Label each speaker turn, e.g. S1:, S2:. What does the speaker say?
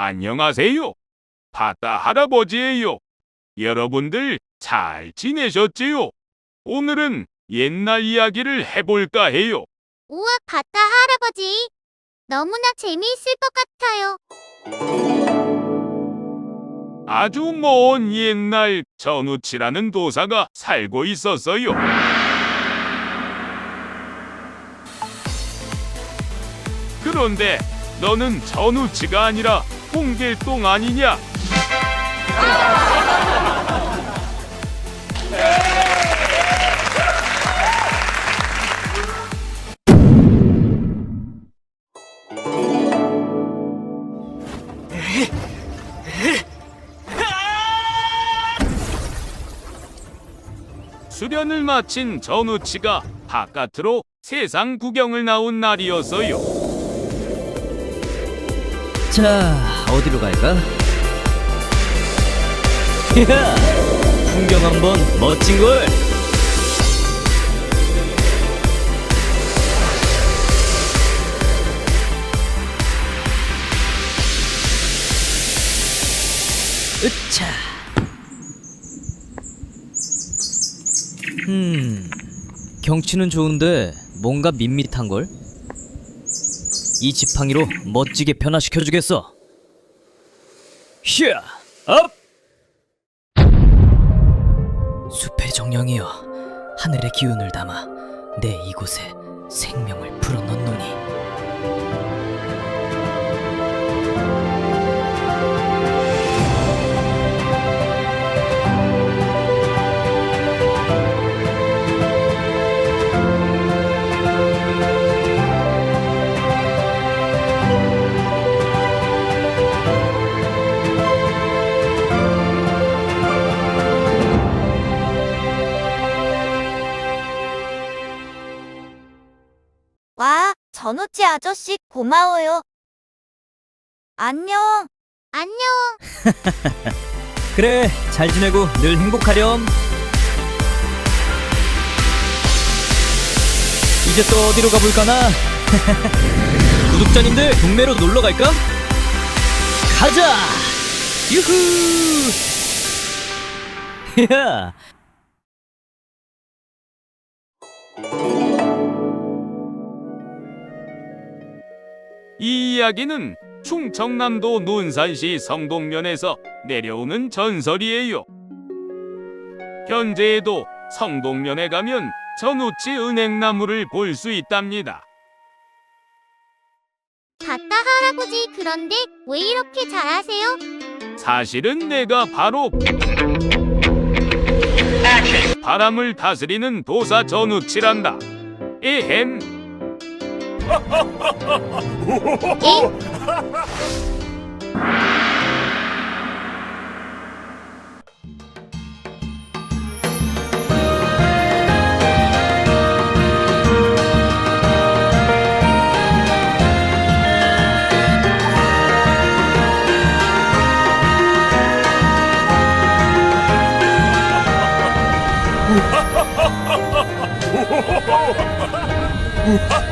S1: 안녕하세요. 바다 할아버지예요. 여러분들 잘 지내셨지요? 오늘은 옛날 이야기를 해볼까 해요.
S2: 우와, 바다 할아버지. 너무나 재미있을 것 같아요.
S1: 아주 먼 옛날 전우치라는 도사가 살고 있었어요. 그런데 너는 전우치가 아니라 홍길동 아니냐? 수련을 마친 전우치가 바깥으로 세상 구경을 나온 날이었어요.
S3: 자, 어디로 갈까? 이야, 풍경 한번 멋진 걸. 으차. 음, 경치는 좋은데 뭔가 밋밋한 걸. 이 지팡이로 멋지게 변화시켜 주겠어. 히야, 업! 숲의 정령이여, 하늘의 기운을 담아 내 이곳에 생명을 불어넣노니.
S2: 전우치 아저씨 고마워요. 안녕. 안녕.
S3: 그래, 잘 지내고 늘 행복하렴. 이제 또 어디로 가볼까나? 구독자님들 동네로 놀러 갈까? 가자! 유후! 야!
S1: 이 이야기는 충청남도 논산시 성동면에서 내려오는 전설이에요. 현재에도 성동면에 가면 전우치 은행나무를 볼 수 있답니다.
S2: 바다 할아버지, 그런데 왜 이렇게 잘하세요?
S1: 사실은 내가 바로 바람을 다스리는 도사 전우치란다. 에헴.
S2: Ha ha ha!